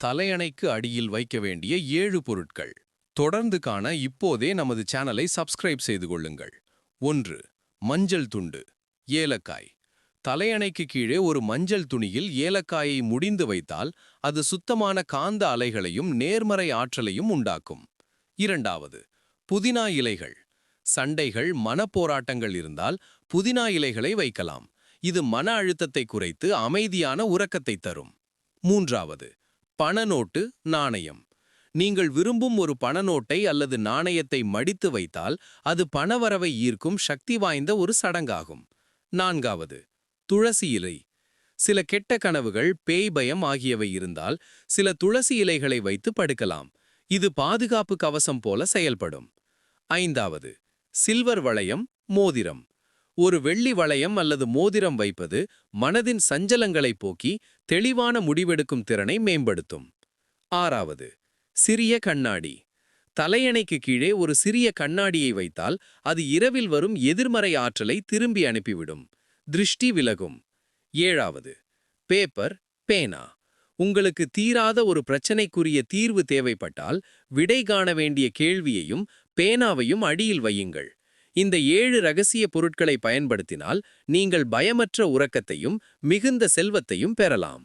தலையணைக்கு அடியில் வைக்க வேண்டிய ஏழு பொருட்கள். தொடர்ந்து காண இப்போதே நமது சேனலை சப்ஸ்கிரைப் செய்து கொள்ளுங்கள். ஒன்று மஞ்சள் துண்டு ஏலக்காய். தலையணைக்கு கீழே ஒரு மஞ்சள் துணியில் ஏலக்காயை முடிந்து வைத்தால் அது சுத்தமான காந்த அலைகளையும் நேர்மறை ஆற்றலையும் உண்டாக்கும். இரண்டாவது புதினா இலைகள். சண்டைகள் மனப்போராட்டங்கள் இருந்தால் புதினா இலைகளை வைக்கலாம். இது மன அழுத்தத்தை குறைத்து அமைதியான உறக்கத்தை தரும். மூன்றாவது பணநோட்டு நாணயம். நீங்கள் விரும்பும் ஒரு பணநோட்டை அல்லது நாணயத்தை மடித்து வைத்தால் அது பணவரவை ஈர்க்கும் சக்தி வாய்ந்த ஒரு சடங்காகும். நான்காவது துளசி இலை. சில கெட்ட கனவுகள் பேய் பயம் ஆகியவை இருந்தால் சில துளசி இலைகளை வைத்து படுக்கலாம். இது பாதுகாப்பு கவசம் போல செயல்படும். ஐந்தாவது சில்வர் வளையம் மோதிரம். ஒரு வெள்ளி வளையம் அல்லது மோதிரம் வைப்பது மனதின் சஞ்சலங்களை போக்கி தெளிவான முடிவெடுக்கும் திறனை மேம்படுத்தும். ஆறாவது சிறிய கண்ணாடி. தலையணைக்கு கீழே ஒரு சிறிய கண்ணாடியை வைத்தால் அது இரவில் வரும் எதிர்மறை ஆற்றலை திரும்பி அனுப்பிவிடும். திருஷ்டி விலகும். ஏழாவது பேப்பர் பேனா. உங்களுக்கு தீராத ஒரு பிரச்சனைக்குரிய தீர்வு தேவைப்பட்டால் விடை காண வேண்டிய கேள்வியையும் பேனாவையும் அடியில் வையுங்கள். இந்த ஏழு ரகசிய பொருட்களை பயன்படுத்தினால் நீங்கள் பயமற்ற உறக்கத்தையும் மிகுந்த செல்வத்தையும் பெறலாம்.